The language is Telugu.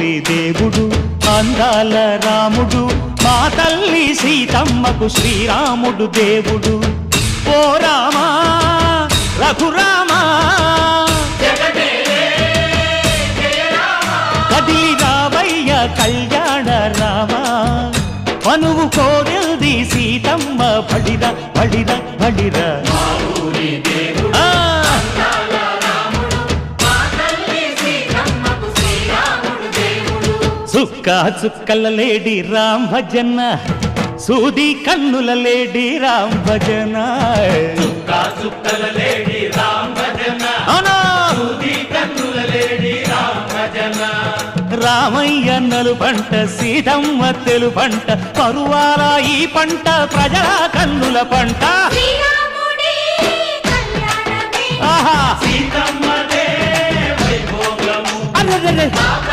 ఊరి దేవుడు అందాల రాముడు మా తల్లి సీతమ్మకు శ్రీరాముడు దేవుడు. ఓ రామా రఘురామా కదిలి రావయ్య కళ్యాణ రామా. మనువు కోరెల్ది సీతమ్మ బడిర బడిర బడిర దేవుడు చుక్క చుక్కల లేడి రామ్ భజన. సూది కన్నుల లేడి రామ్ భజన. చుక్కల లేడి రామ్ భజన. అవునా? సూది కన్నుల లేడి రామ్ భజన. రామయ్య నలు పంట సీతమ్మ తెలు పంట పరువాల ఈ పంట ప్రజల కన్నుల పంట. ఆహా! సీతమ్మదే వైభోగము. అరెరెరె. ఆపై